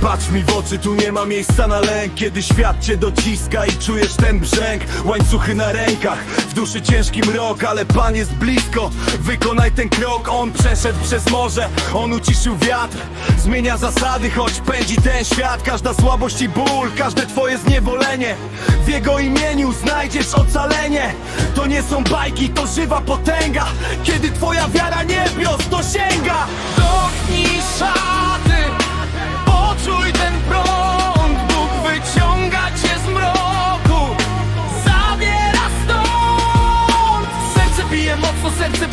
Patrz mi w oczy, tu nie ma miejsca na lęk. Kiedy świat cię dociska i czujesz ten brzęk Łańcuchy na rękach, w duszy ciężki mrok Ale Pan jest blisko, wykonaj ten krok On przeszedł przez morze, on uciszył wiatr Zmienia zasady, choć pędzi ten świat. Każda słabość i ból, każde twoje zniewolenie. W Jego imieniu znajdziesz ocalenie. To nie są bajki, to żywa potęga. Kiedy twoja wiara niebios dosięga Dotknij szaty,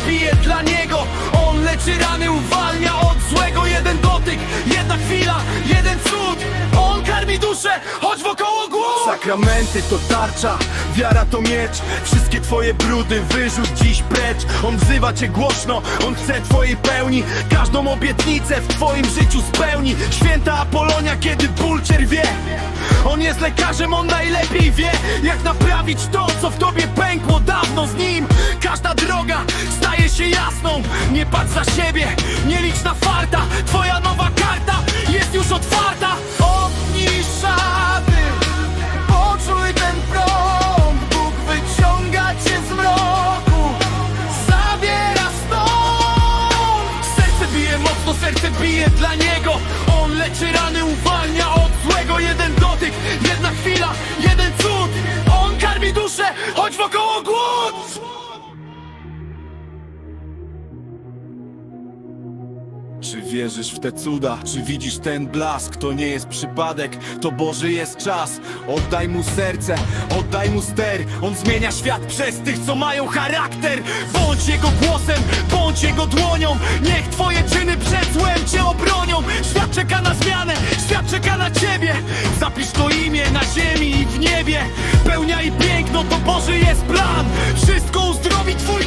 bije dla Niego. On leczy rany, uwalnia od złego Jeden dotyk, jedna chwila, jeden cud. On karmi duszę, choć wokoło głód Sakramenty to tarcza, wiara to miecz. Wszystkie twoje brudy wyrzuć dziś precz. On wzywa cię głośno, on chce twojej pełni. Każdą obietnicę w twoim życiu spełni. Święta Apolonia, kiedy ból cierwie On jest lekarzem, on najlepiej wie Jak naprawić to, co w tobie pękło dawno z nim. Każda droga Nie patrz za siebie, nie licz na farta Twoja nowa karta jest już otwarta. Odnij szaty, poczuj ten prąd Bóg wyciąga cię z mroku, zabiera stąd. Serce bije mocno, serce bije dla niego On leczy rany, uwalnia od złego. Jeden dotyk, jedna chwila, jeden cud On karmi duszę, choć wokoło głód Czy wierzysz w te cuda? Czy widzisz ten blask? To nie jest przypadek, to Boży jest czas. Oddaj mu serce, oddaj mu ster. On zmienia świat przez tych, co mają charakter. Bądź jego głosem, bądź jego dłonią. Niech twoje czyny przed złem cię obronią. Świat czeka na zmianę, świat czeka na ciebie. Zapisz to imię na ziemi i w niebie. Pełnia i piękno, to Boży jest plan. Wszystko uzdrowi twój